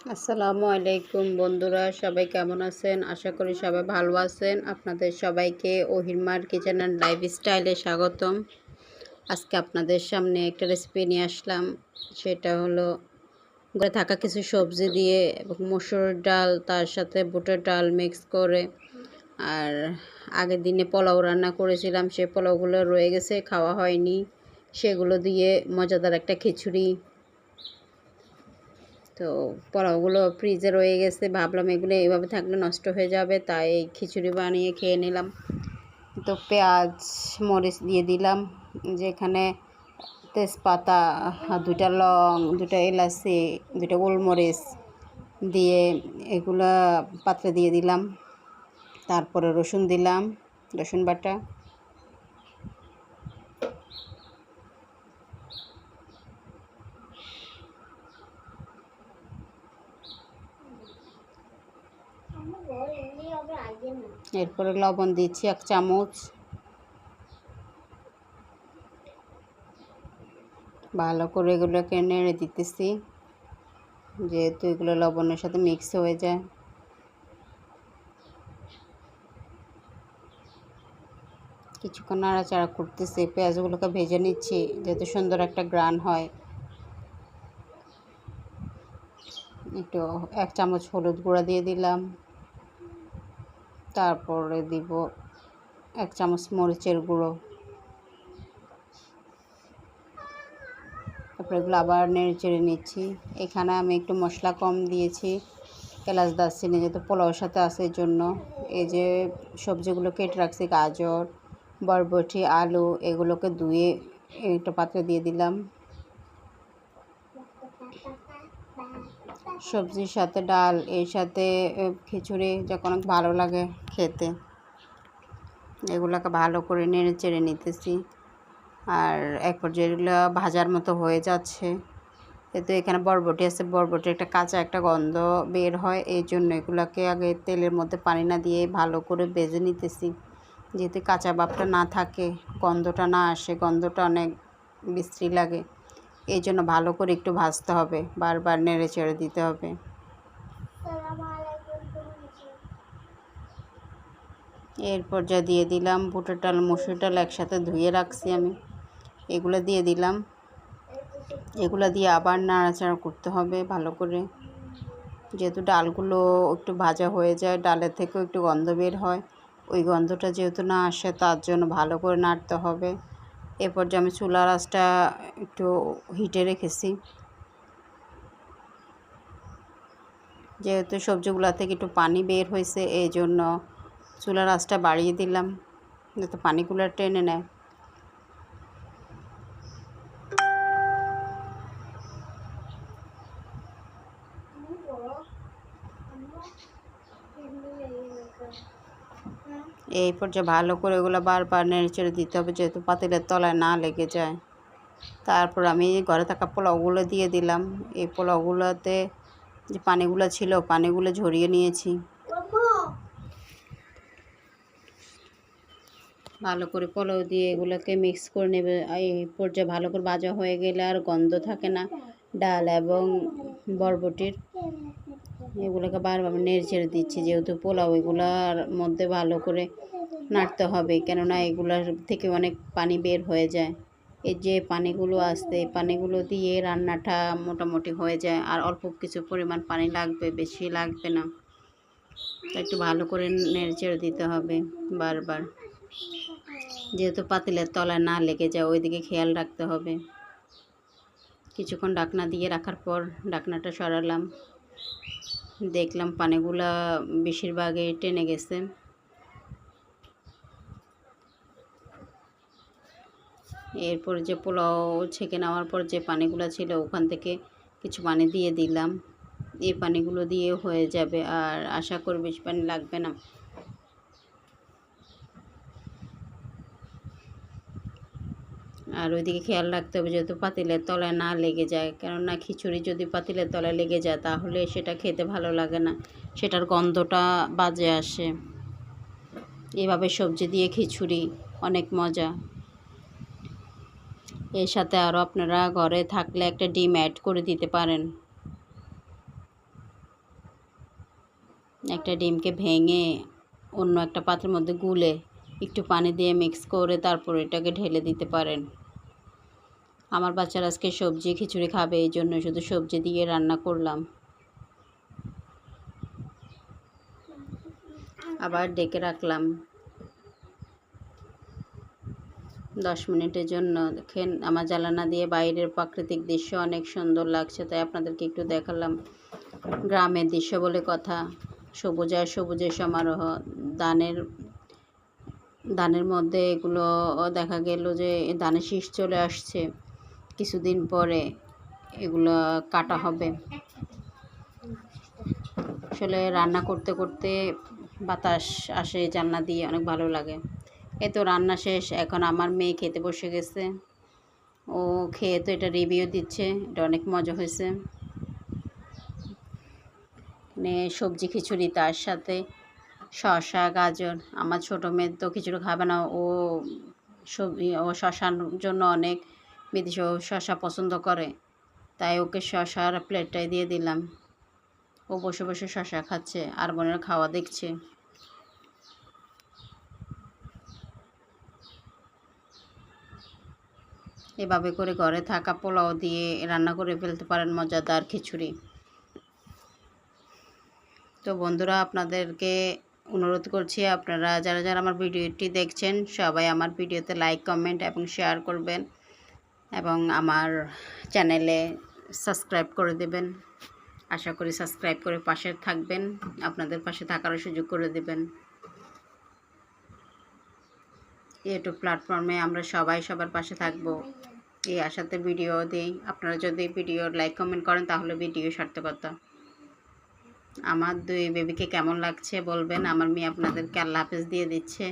আসসালামু আলাইকুম বন্ধুরা, সবাই কেমন আছেন? আশা করি সবাই ভালো আছেন। আপনাদের সবাইকে ওহিরমার কিচেন অ্যান্ড লাইফস্টাইলে স্বাগতম। আজকে আপনাদের সামনে একটা রেসিপি নিয়ে আসলাম। সেটা হলো ঘরে থাকা কিছু সবজি দিয়ে এবং মসুর ডাল, তার সাথে বুটের ডাল মিক্স করে। আর আগের দিনে পোলাও রান্না করেছিলাম সেই পোলাওগুলো রয়ে গেছে, খাওয়া হয়নি। সেগুলো দিয়ে মজাদার একটা খিচুড়ি তো পোলাওগুলো ফ্রিজে রয়ে গেছে। ভাবলাম এগুলো এভাবে থাকলে নষ্ট হয়ে যাবে, তাই খিচুড়ি বানিয়ে খেয়ে নিলাম। তো পেঁয়াজ, মরিচ দিয়ে দিলাম, যেখানে তেজপাতা দুটা লং দুটা এলাচি দুটা গোলমরিচ দিয়ে এগুলা পাত্রে দিয়ে দিলাম। তারপরে রসুন দিলাম, রসুন বাটা। এরপরে লবণ দিচ্ছি এক চামচ। ভালো করে এগুলোকে নেড়ে দিতেছি, যেহেতু এগুলো লবণের সাথে মিক্স হয়ে যায়। কিছুক্ষণ নাড়াচাড়া করতেছি, পেঁয়াজগুলোকে ভেজে নিচ্ছি, যাতে সুন্দর একটা গ্রান হয়। একটু এক চামচ হলুদ গুঁড়া দিয়ে দিলাম। তারপরে দিব এক চামচ মরিচের গুঁড়ো। তারপরে এগুলো আবার নেড়ে চেড়ে নিচ্ছি। এখানে আমি একটু মশলা কম দিয়েছি, এলাচ দারচিনি যেহেতু পোলাওর সাথে আছে এই জন্য এই যে সবজিগুলো কেটে রাখছি, গাজর, বরবটি, আলু, এগুলোকে ধুয়ে একটা পাত্রে দিয়ে দিলাম। সবজির সাথে ডাল, এর সাথে খিচুড়ি যখন ভালো লাগে খেতে। এগুলোকে ভালো করে নেড়ে চেড়ে নিতেছি। আর এক পর্যায়ে এগুলো ভাজার মতো হয়ে যাচ্ছে এতে এখানে বরবটি আছে বরবটি একটা কাঁচা একটা গন্ধ বের হয়, এই জন্য এগুলোকে আগে তেলের মধ্যে পানি না দিয়ে ভালো করে বেজে নিতেছি। যেহেতু কাঁচা ভাবটা না থাকে, গন্ধটা না আসে, গন্ধটা অনেক বিশ্রী লাগে। এই জন্য ভালো করে একটু ভাজতে হবে বারবার নেড়ে চেড়ে দিতে হবে। এরপর যা দিয়ে দিলাম বুটের ডাল মসুর ডাল একসাথে ধুয়ে রাখছি আমি। এগুলো দিয়ে দিলাম। এগুলো দিয়ে আবার নাড়াচাড়া করতে হবে ভালো করে। যেহেতু ডালগুলো একটু ভাজা হয়ে যায় ডালের থেকেও একটু গন্ধ বের হয় ওই গন্ধটা যেহেতু না আসে তার জন্য ভালো করে নাড়তে হবে। এরপর যে আমি চুলার আঁচটা একটু হিটে রেখেছি। যেহেতু সবজিগুলা থেকে একটু পানি বের হয়েছে এই জন্য চুলার আঁচটা বাড়িয়ে দিলাম, যাতে পানিগুলো টেনে নেয়। এই পর্যায়ে ভালো করে ওগুলো বারবার নেড়ে চেড়ে দিতে হবে যেহেতু পাতিলের তলায় না লেগে যায়। তারপর আমি ঘরে থাকা পোলাওগুলো দিয়ে দিলাম। এই পোলাওগুলোতে যে পানিগুলো ছিল, পানিগুলো ঝরিয়ে নিয়েছি। ভালো করে পোলাও দিয়ে এগুলোকে মিক্স করে নেবে। এই পর্যায়ে ভালো করে ভাজা হয়ে গেলে আর গন্ধ থাকে না। ডাল এবং বরবটির এগুলোকে বারবার নেড়ে ছেড়ে দিচ্ছি, যেহেতু পোলাও এগুলার মধ্যে ভালো করে নাড়তে হবে, কেননা এগুলোর থেকে অনেক পানি বের হয়ে যায়। এই যে পানিগুলো আসতে এই পানিগুলো দিয়ে রান্নাটা মোটামুটি হয়ে যায়, আর অল্প কিছু পরিমাণ পানি লাগবে, বেশি লাগবে না। একটু ভালো করে নেড়ে ছেড়ে দিতে হবে বারবার। যেহেতু পাতিলের তলায় না লেগে যায়, ওইদিকে খেয়াল রাখতে হবে। কিছুক্ষণ ডাকনা দিয়ে রাখার পর ডাকনাটা সরালাম। দেখলাম পানিগুলা বেশিরভাগে টেনে গেছে। এরপর যে পোলাও ছেঁকে নেওয়ার পর যে পানিগুলো ছিল, ওখান থেকে কিছু পানি দিয়ে দিলাম। এই পানিগুলো দিয়ে হয়ে যাবে আর আশা করি বেশি পানি লাগবে না। আর ওইদিকে খেয়াল রাখতে হবে যেহেতু পাতিলের তলায় না লেগে যায়। কেননা খিচুড়ি যদি পাতিলের তলায় লেগে যায়, তাহলে সেটা খেতে ভালো লাগে না। সেটার গন্ধটা বাজে আসে। এভাবে সবজি দিয়ে খিচুড়ি অনেক মজা। এর সাথে আরও আপনারা ঘরে থাকলে একটা ডিম অ্যাড করে দিতে পারেন। একটা ডিমকে ভেঙে অন্য একটা পাত্রের মধ্যে গুলে একটু পানি দিয়ে মিক্স করে তারপর এটাকে ঢেলে দিতে পারেন। আমার বাচ্চারা আজকে সবজি, খিচুড়ি খাবে, এই জন্য শুধু সবজি দিয়ে রান্না করলাম। আবার ডেকে রাখলাম। দশ মিনিটের জন্য। দেখেন, আমার জ্বালানা দিয়ে বাইরের প্রাকৃতিক দৃশ্য অনেক সুন্দর লাগছে, তাই আপনাদেরকে একটু দেখালাম। গ্রামের দৃশ্য বলে কথা। সবুজ আর সবুজের সমারোহ। দানের ধানের মধ্যে এগুলো দেখা গেল যে, ধানের শীষ চলে আসছে। কিছুদিন পরে এগুলো কাটা হবে। আসলে রান্না করতে করতে বাতাস আসে জানলা দিয়ে অনেক ভালো লাগে। এই তো রান্না শেষ, এখন আমার মেয়ে খেতে বসে গেছে। ও খেয়ে তো এটা রিভিউ দিচ্ছে, এটা অনেক মজা হয়েছে। মানে সবজি খিচুড়ি তার সাথে শশা গাজর, আমার ছোটো মেয়ে তো খিচুড়ি খাবে না, ও সবজি, ও শশার জন্য অনেক বিদেশি ও শশা পছন্দ করে, তাই ওকে শশার প্লেটটাই দিয়ে দিলাম। ও বসে বসে শশা খাচ্ছে, আর বোনের খাওয়া দেখছে। এভাবে করে ঘরে থাকা পোলাও দিয়ে রান্না করে ফেলতে পারেন মজাদার খিচুড়ি। তো বন্ধুরা, আপনাদেরকে অনুরোধ করছি, আপনারা যারা যারা আমার ভিডিওটি দেখছেন, সবাই আমার ভিডিওতে লাইক কমেন্ট এবং শেয়ার করবেন। এবং আমার চ্যানেলে সাবস্ক্রাইব করে দেবেন। আশা করি সাবস্ক্রাইব করে পাশে থাকবেন। আপনাদের পাশে থাকারও সুযোগ করে দেবেন। ইউটিউব প্ল্যাটফর্মে আমরা সবাই সবার পাশে থাকব। এই আশাতে ভিডিও দিই। আপনারা যদি ভিডিও লাইক কমেন্ট করেন, তাহলে ভিডিও সার্থকতা। আমার দুই বেবিকে কেমন লাগছে বলবেন? আমার মেয়ে আপনাদেরকে আল্লাহ হাফেজ দিয়ে দিচ্ছে।